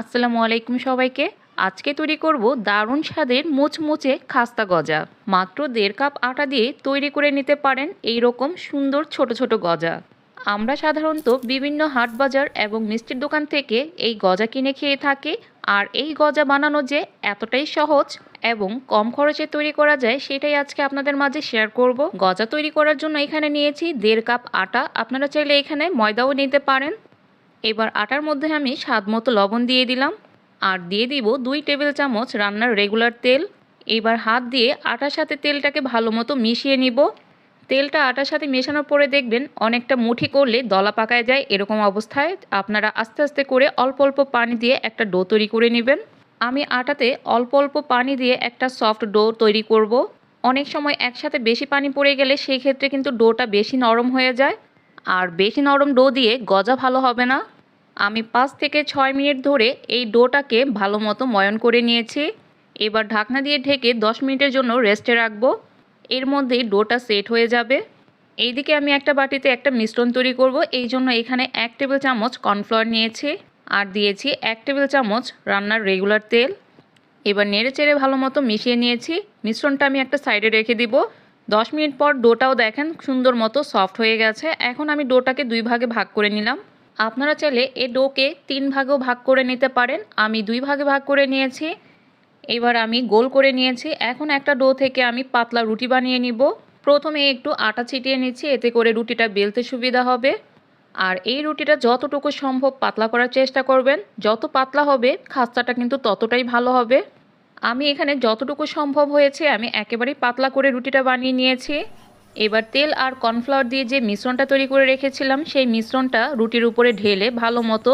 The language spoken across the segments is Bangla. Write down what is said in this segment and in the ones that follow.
আসসালামু আলাইকুম সবাইকে। আজকে তৈরি করব দারুণ স্বাদের মুচমুচে খাস্তা গজা। মাত্র দেড় কাপ আটা দিয়ে তৈরি করে নিতে পারেন এই রকম সুন্দর ছোট ছোট গজা। আমরা সাধারণত বিভিন্ন হাট বাজার এবং মিষ্টির দোকান থেকে এই গজা কিনে খেয়ে থাকি আর এই গজা বানানো যে এতটাই সহজ এবং কম খরচে তৈরি করা যায় সেটাই আজকে আপনাদের মাঝে শেয়ার করব। গজা তৈরি করার জন্য এখানে নিয়েছি দেড় কাপ আটা। আপনারা চাইলে এখানে ময়দাও নিতে পারেন। এবার আটার মধ্যে আমি স্বাদ মতো লবণ দিয়ে দিলাম। আর দিয়ে দিব দুই টেবিল চামচ রান্নার রেগুলার তেল। এবার হাত দিয়ে আটার সাথে তেলটাকে ভালো মতো মিশিয়ে নিব। তেলটা আটার সাথে মেশানোর পরে দেখবেন অনেকটা মুঠি করলে দলা পাকায় যায় এরকম অবস্থায়। আপনারা আস্তে আস্তে করে অল্প অল্প পানি দিয়ে একটা ডো তৈরি করে নেবেন। আমি আটাতে অল্প অল্প পানি দিয়ে একটা সফট ডো তৈরি করব। অনেক সময় একসাথে বেশি পানি পড়ে গেলে সেই ক্ষেত্রে কিন্তু ডোটা বেশি নরম হয়ে যায়। আর বেশি নরম ডো দিয়ে গজা ভালো হবে না। আমি পাঁচ থেকে ছয় মিনিট ধরে এই ডোটাকে ভালো মতো ময়ন করে নিয়েছি। এবার ঢাকনা দিয়ে ঢেকে দশ মিনিটের জন্য রেস্টে রাখব। এর মধ্যেই ডোটা সেট হয়ে যাবে। এইদিকে আমি একটা বাটিতে একটা মিশ্রণ তৈরি করব। এই জন্য এখানে এক টেবিল চামচ কর্নফ্লাওয়ার নিয়েছি আর দিয়েছি এক টেবিল চামচ রান্নার রেগুলার তেল। এবার নেড়ে চেড়ে ভালো মতো মিশিয়ে নিয়েছি। মিশ্রণটা আমি একটা সাইডে রেখে দিব। দশ মিনিট পর ডোটাও দেখেন সুন্দর মতো সফট হয়ে গেছে। এখন আমি ডোটাকে দুই ভাগে ভাগ করে নিলাম। আপনারা চাইলে এ ডোকে তিন ভাগেও ভাগ করে নিতে পারেন। আমি দুই ভাগে ভাগ করে নিয়েছি। এবার আমি গোল করে নিয়েছি। এখন একটা ডো থেকে আমি পাতলা রুটি বানিয়ে নিব। প্রথমে একটু আটা ছিটিয়ে নিচ্ছি, এতে করে রুটিটা বেলতে সুবিধা হবে। আর এই রুটিটা যতটুকু সম্ভব পাতলা করার চেষ্টা করবেন। যত পাতলা হবে, খাস্তাটা কিন্তু ততটাই ভালো হবে। আমি এখানে যতটুকু সম্ভব হয়েছে, আমি একেবারেই পাতলা করে রুটিটা বানিয়ে নিয়েছি। এবার তেল আর কর্নফ্লাওয়ার দিয়ে যে মিশ্রণটা তৈরি করে রেখেছিলাম, সেই মিশ্রণটা রুটির উপরে ঢেলে ভালো মতো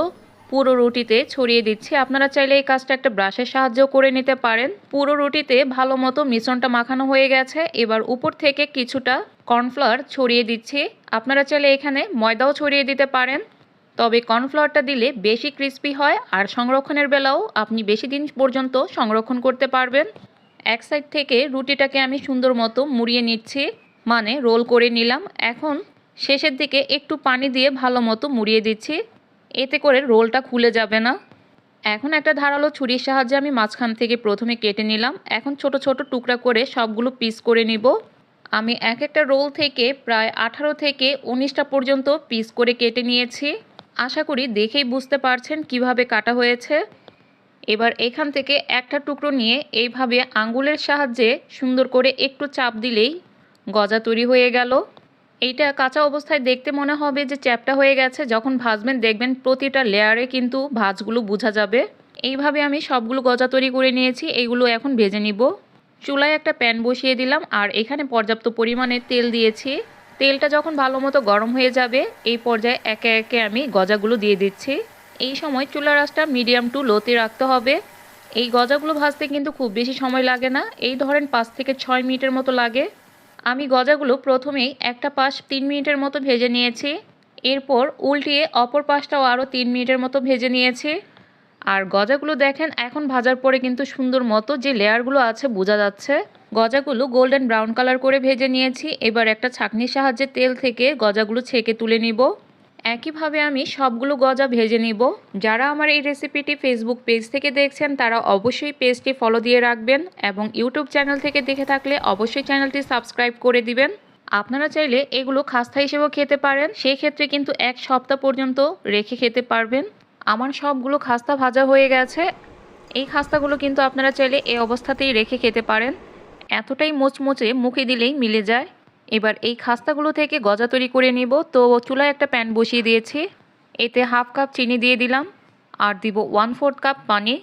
পুরো রুটিতে ছড়িয়ে দিচ্ছি। আপনারা চাইলে এই কাজটা একটা ব্রাশের সাহায্য করে নিতে পারেন। পুরো রুটিতে ভালো মতো মিশ্রণটা মাখানো হয়ে গেছে। এবার উপর থেকে কিছুটা কর্নফ্লাওয়ার ছড়িয়ে দিচ্ছি। আপনারা চাইলে এখানে ময়দাও ছড়িয়ে দিতে পারেন। তবে কর্নফ্লাওয়ারটা দিলে বেশি ক্রিস্পি হয় আর সংরক্ষণের বেলাও আপনি বেশি দিন পর্যন্ত সংরক্ষণ করতে পারবেন। এক সাইড থেকে রুটিটাকে আমি সুন্দর মতো মুড়িয়ে নিচ্ছি। মানে রোল করে নিলাম। এখন শেষের দিকে একটু পানি দিয়ে ভালো মতো মুড়িয়ে দিচ্ছি। এতে করে রোলটা খুলে যাবে না। এখন একটা ধারালো ছুরির সাহায্যে আমি মাঝখান থেকে প্রথমে কেটে নিলাম। এখন ছোট ছোট টুকরা করে সবগুলো পিস করে নিব। আমি এক একটা রোল থেকে প্রায় আঠারো থেকে উনিশটা পর্যন্ত পিস করে কেটে নিয়েছি। আশা করি দেখেই বুঝতে পারছেন কীভাবে কাটা হয়েছে। এবার এখান থেকে একটা টুকরো নিয়ে এইভাবে আঙ্গুলের সাহায্যে সুন্দর করে একটু চাপ দিলেই গজা তৈরি হয়ে গেল। এইটা কাঁচা অবস্থায় দেখতে মনে হবে যে চ্যাপটা হয়ে গেছে। যখন ভাজবেন দেখবেন প্রতিটা লেয়ারে কিন্তু ভাজগুলো বোঝা যাবে। এইভাবে আমি সবগুলো গজা তৈরি করে নিয়েছি। এইগুলো এখন ভেজে নিব। চুলায় একটা প্যান বসিয়ে দিলাম আর এখানে পর্যাপ্ত পরিমাণে তেল দিয়েছি। তেলটা যখন ভালো মতো গরম হয়ে যাবে, এই পর্যায়ে একে একে আমি গজাগুলো দিয়ে দিচ্ছি। এই সময় চুলার আঁচটা মিডিয়াম টু লোতে রাখতে হবে। এই গজাগুলো ভাজতে কিন্তু খুব বেশি সময় লাগে না। এই ধরেন পাঁচ থেকে ছয় মিনিটের মতো লাগে। আমি গজাগুলো প্রথমেই একটা পাশ তিন মিনিটের মতো ভেজে নিয়েছি। এরপর উল্টিয়ে অপর পাশটাও আরও তিন মিনিটের মতো ভেজে নিয়েছি। আর গজাগুলো দেখেন, এখন ভাজার পরে কিন্তু সুন্দর মতো যে লেয়ারগুলো আছে বোঝা যাচ্ছে। গজাগুলো গোল্ডেন ব্রাউন কালার করে ভেজে নিয়েছি। এবার একটা ছাঁকনির সাহায্যে তেল থেকে গজাগুলো ছেঁকে তুলে নিব। একইভাবে আমি সবগুলো গজা ভেজে নিব। যারা আমার এই রেসিপিটি ফেসবুক পেজ থেকে দেখছেন, তারা অবশ্যই পেজটি ফলো দিয়ে রাখবেন এবং ইউটিউব চ্যানেল থেকে দেখে থাকলে অবশ্যই চ্যানেলটি সাবস্ক্রাইব করে দিবেন। আপনারা চাইলে এগুলো খাস্তা হিসেবেও খেতে পারেন, সেই ক্ষেত্রে কিন্তু এক সপ্তাহ পর্যন্ত রেখে খেতে পারবেন। আমার সবগুলো খাস্তা ভাজা হয়ে গেছে। এই খাস্তাগুলো কিন্তু আপনারা চাইলে এই অবস্থাতেই রেখে খেতে পারেন। এতটাই মোচমোচে মুখে দিলেই মিলে যায়। এবার এই খাস্তাগুলো থেকে গজা তৈরি করে নিব। তো চুলায় একটা প্যান বসিয়ে দিয়েছি। এতে হাফ কাপ চিনি দিয়ে দিলাম আর দিব ওয়ান ফোর্থ কাপ পানি।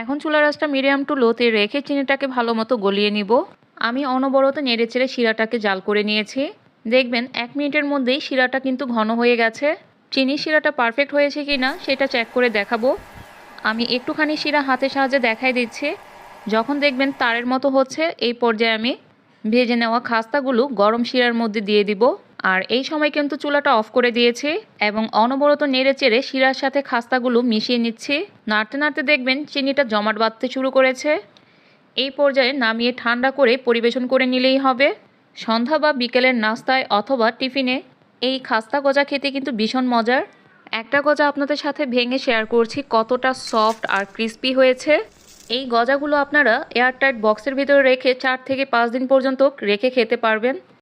এখন চুলার রাসটা মিডিয়াম টু লোতে রেখে চিনিটাকে ভালো মতো গলিয়ে নিব। আমি অনবরত নেড়ে চেড়ে শিরাটাকে জাল করে নিয়েছি। দেখবেন, এক মিনিটের মধ্যেই শিরাটা কিন্তু ঘন হয়ে গেছে। চিনি শিরাটা পারফেক্ট হয়েছে কি না সেটা চেক করে দেখাবো। আমি একটুখানি শিরা হাতের সাহায্যে দেখাই দিচ্ছি। যখন দেখবেন তারের মতো হচ্ছে, এই পর্যায়ে আমি ভেজে নেওয়া খাস্তাগুলো গরম শিরার মধ্যে দিয়ে দিব। আর এই সময় কিন্তু চুলাটা অফ করে দিয়েছি এবং অনবরত নেড়ে চেড়ে শিরার সাথে খাস্তাগুলো মিশিয়ে নিচ্ছি। নাড়তে নাড়তে দেখবেন চিনিটা জমাট বাঁধতে শুরু করেছে। এই পর্যায়ে নামিয়ে ঠান্ডা করে পরিবেশন করে নিলেই হবে। সন্ধ্যা বা বিকেলের নাস্তায় অথবা টিফিনে এই খাস্তা গজা খেতে কিন্তু ভীষণ মজার। একটা গজা আপনাদের সাথে ভেঙে শেয়ার করছি কতটা সফট আর ক্রিস্পি হয়েছে। এই গজাগুলো আপনারা এয়ারটাইট বক্সের ভিতরে রেখে চার থেকে পাঁচ দিন পর্যন্ত রেখে খেতে পারবেন।